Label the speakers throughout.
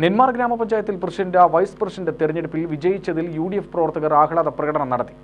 Speaker 1: നെന്മാർ ഗ്രാമപഞ്ചായത്തിൽ president vice president തെരഞ്ഞെടുപ്പിൽ വിജയിച്ചതിൽ U പ്രവർത്തകർ ആഹ്ലാദ പ്രകടനം നടത്തി.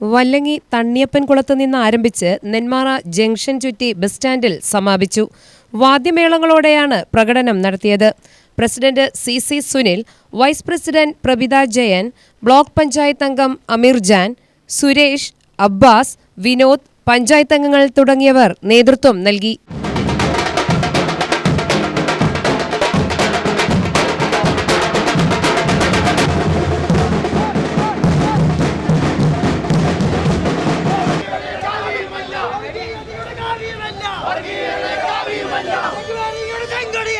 Speaker 2: വല്ലങ്ങി തണ്ണിയപ്പൻകുളത്ത് നിന്ന് ആരംഭിച്ച് നെന്മാറ ജംഗ്ഷൻ ചുറ്റി ബസ് സ്റ്റാൻഡിൽ സമാപിച്ചു. വാദ്യമേളങ്ങളോടെയാണ് പ്രകടനം നടത്തിയത്. President C C Sunil vice president Prabhitha Jayan block panchayat അംഗം അമീർ ജാൻ സുരേഷ് അബ്ബാസ് വിനോദ് പഞ്ചായത്ത് അംഗങ്ങൾ തുടങ്ങിയവർ നേതൃത്വം നൽകി.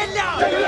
Speaker 3: ഞങ്ങളെയാകെ